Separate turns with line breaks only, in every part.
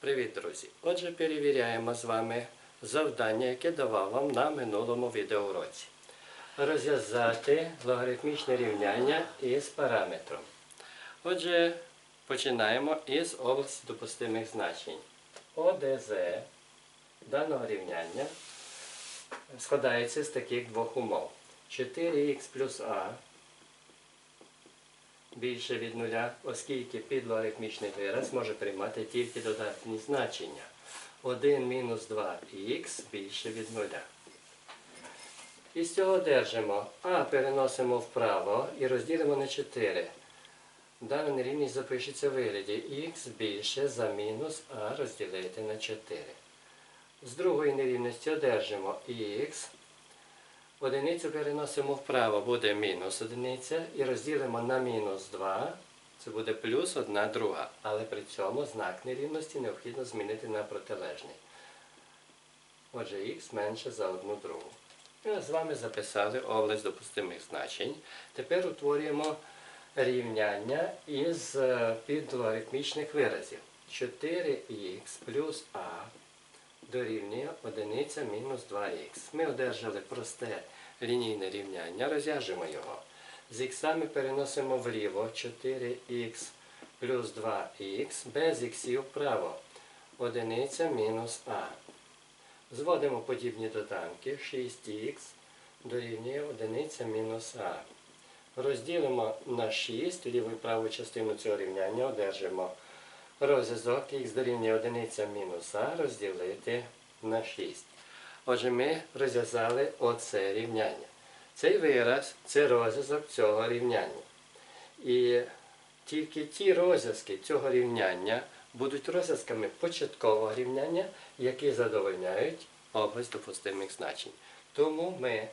Привіт, друзі! Отже, перевіряємо з вами завдання, яке давав вам на минулому відеоуроці. Розв'язати логарифмічне рівняння із параметром. Отже, починаємо із області допустимих значень. ОДЗ даного рівняння складається з таких двох умов. 4х плюс а більше від нуля, оскільки підлогарифмічний вираз може приймати тільки додатні значення. 1 мінус 2х більше від нуля. Із цього одержимо а переносимо вправо і розділимо на 4. Дана нерівність запишеться в вигляді х більше за мінус а розділити на 4. З другої нерівності одержимо х Одиницю переносимо вправо, буде мінус одиниця і розділимо на мінус 2. Це буде плюс 1 друга. Але при цьому знак нерівності необхідно змінити на протилежний. Отже, х менше за 1 другу. Ми з вами записали область допустимих значень. Тепер утворюємо рівняння із е, підлогарифмічних виразів. 4х плюс а дорівнює 1 мінус 2х. Ми одержали просте лінійне рівняння, розв'яжемо його. З х переносимо вліво 4х плюс 2х, без х вправо 1 мінус а. Зводимо подібні доданки 6х дорівнює 1 мінус а. Розділимо на 6, ліву і праву частину цього рівняння одержимо розв'язок х дорівнює 1 мінус а розділити на 6. Отже, ми розв'язали оце рівняння. Цей вираз це розв'язок цього рівняння. І тільки ті розв'язки цього рівняння будуть розв'язками початкового рівняння, які задовольняють область допустимих значень. Тому ми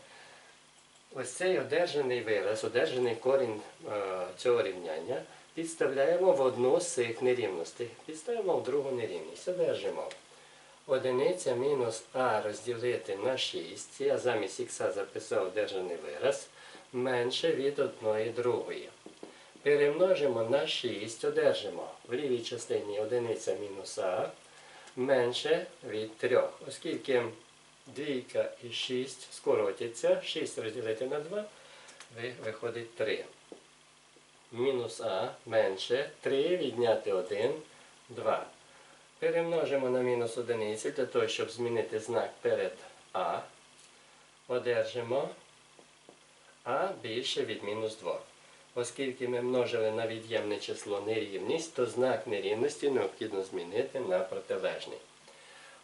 ось цей одержаний вираз, одержаний корінь е, цього рівняння підставляємо в одну з цих нерівностей. Підставимо в другу нерівність. Одержимо. Одиниця мінус а розділити на 6, я замість х записав одержаний вираз, менше від 1 другої. Перемножимо на 6, одержимо в лівій частині одиниця мінус а менше від 3. Оскільки двійка і 6 скоротяться, 6 розділити на 2, виходить 3. Мінус а менше 3 відняти 1, 2. Перемножимо на мінус одиницю для того, щоб змінити знак перед А. Одержимо А більше від мінус 2. Оскільки ми множили на від'ємне число нерівність, то знак нерівності необхідно змінити на протилежний.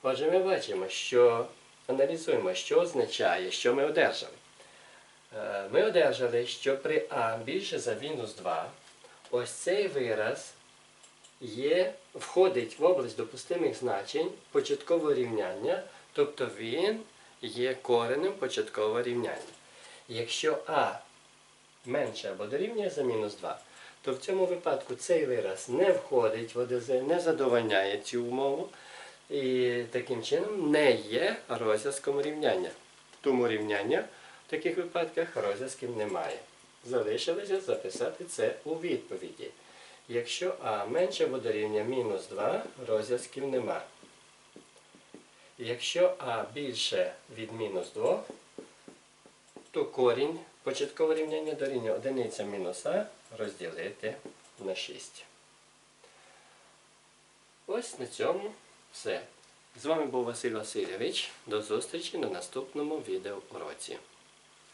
Отже, ми бачимо, що аналізуємо, що означає, що ми одержали. Е, Ми одержали, що при А більше за мінус 2, ось цей вираз є, входить в область допустимих значень початкового рівняння, тобто він є коренем початкового рівняння. Якщо А менше або дорівнює за мінус 2, то в цьому випадку цей вираз не входить в ОДЗ, не задовольняє цю умову і таким чином не є розв'язком рівняння. Тому рівняння в таких випадках розв'язків немає. Залишилося записати це у відповіді. Якщо А менше або дорівнює мінус 2, розв'язків нема. Якщо А більше від мінус 2, то корінь початкового рівняння дорівнює 1 мінус А розділити на 6. Ось на цьому все. З вами був Василь Васильович. До зустрічі на наступному відеоуроці.